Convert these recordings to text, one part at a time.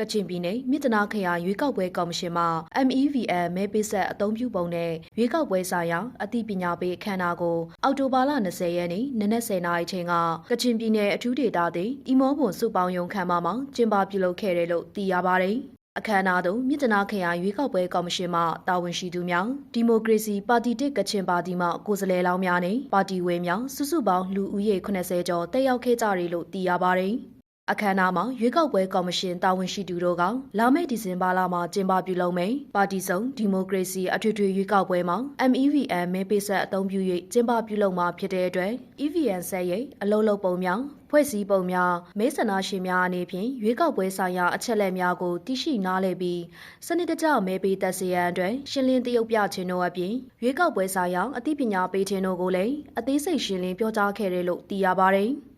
ကချင်ပြည်နယ်မြစ်တနာခရိုင်ရွေးကောက်ပွဲကော်မရှင်မှ MEVN မဲပေးဆက်အသုံးပြုပုံနဲ့ရွေးကောက်ပွဲဆိုင်ရာအသိပညာပေးအခမ်းအနားကိုအောက်တိုဘာလ20ရက်နေ့နနက်10:00နာရီချိန်ကကချင်ပြည်နယ်အထူးဒေသသည်အီမောဘွန်စုပေါင်းယုံခမ်းမမှာကျင်းပပြုလုပ်ခဲ့တယ်လို့သိရပါတယ်။အခမ်းအနားသို့မြစ်တနာခရိုင်ရွေးကောက်ပွဲကော်မရှင်မှတာဝန်ရှိသူများဒီမိုကရေစီပါတီတစ်ကချင်ပါတီမှကိုယ်စားလှယ်လောင်းများနဲ့ပါတီဝင်များစုစုပေါင်းလူဦးရေ80ကျော်တက်ရောက်ခဲ့ကြတယ်လို့သိရပါတယ်။ အခမ်းအနားမှာရွေးကောက်ပွဲကော်မရှင်တာဝန်ရှိသူတို့ကလာမယ့်ဒီဇင်ဘာလမှာကျင်းပပြုလုပ်မယ်ပါတီစုံဒီမိုကရေစီအထွေထွေရွေးကောက်ပွဲမှာ MEVN မဲပေးဆက်အသုံးပြု၍ကျင်းပပြုလုပ်မှာဖြစ်တဲ့အတွက် EVN ဆက်ရိတ်အလုံးလုံးပုံများဖွဲ့စည်းပုံများမဲဆန္ဒရှင်များအနေဖြင့်ရွေးကောက်ပွဲဆိုင်ရာအချက်အလက်များကိုသိရှိနားလည်ပြီးစနစ်တကျမဲပေးသက်စေရန်အတွက်ရှင်းလင်းတရုပ်ပြခြင်းတို့အပြင်ရွေးကောက်ပွဲဆိုင်ရာအသိပညာပေးခြင်းတို့ကိုလည်းအသေးစိတ်ရှင်းလင်းပြောကြားခဲ့တယ်လို့သိရပါတယ်။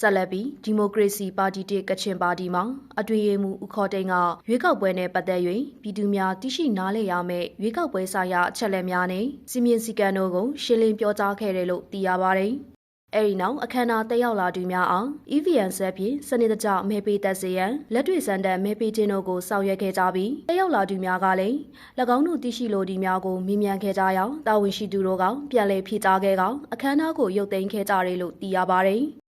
ဆက်လက်ပြီးဒီမိုကရေစီပါတီတစ်ကချင်ပါတီမှာအတွေ့အမှုဦးခေါ်တိန်ကရွေးကောက်ပွဲနဲ့ပတ်သက်၍ပြည်သူများသိရှိနားလည်ရမယ့်ရွေးကောက်ပွဲဆိုင်ရာအချက်အလက်များနဲ့စီမင်းစည်းကမ်းတို့ကိုရှင်းလင်းပြောကြားခဲ့တယ်လို့သိရပါတယ်။အဲဒီနောက်အခမ်းအနားတက်ရောက်လာသူများအောင် EVN ဆက်ဖြင့်စနစ်တကျမဲပေးသက်စေရန်လက်တွေ့စံတမ်းမဲပေးခြင်းတို့ကိုဆောင်ရွက်ခဲ့ကြပြီးတက်ရောက်လာသူများကလည်း၎င်းတို့သိရှိလိုဒီများကိုမေးမြန်းခဲ့ကြရောင်းတာဝန်ရှိသူတို့ကပြန်လည်ဖြေကြားခဲ့ကောင်အခမ်းအနားကိုရုပ်သိမ်းခဲ့ကြတယ်လို့သိရပါတယ်။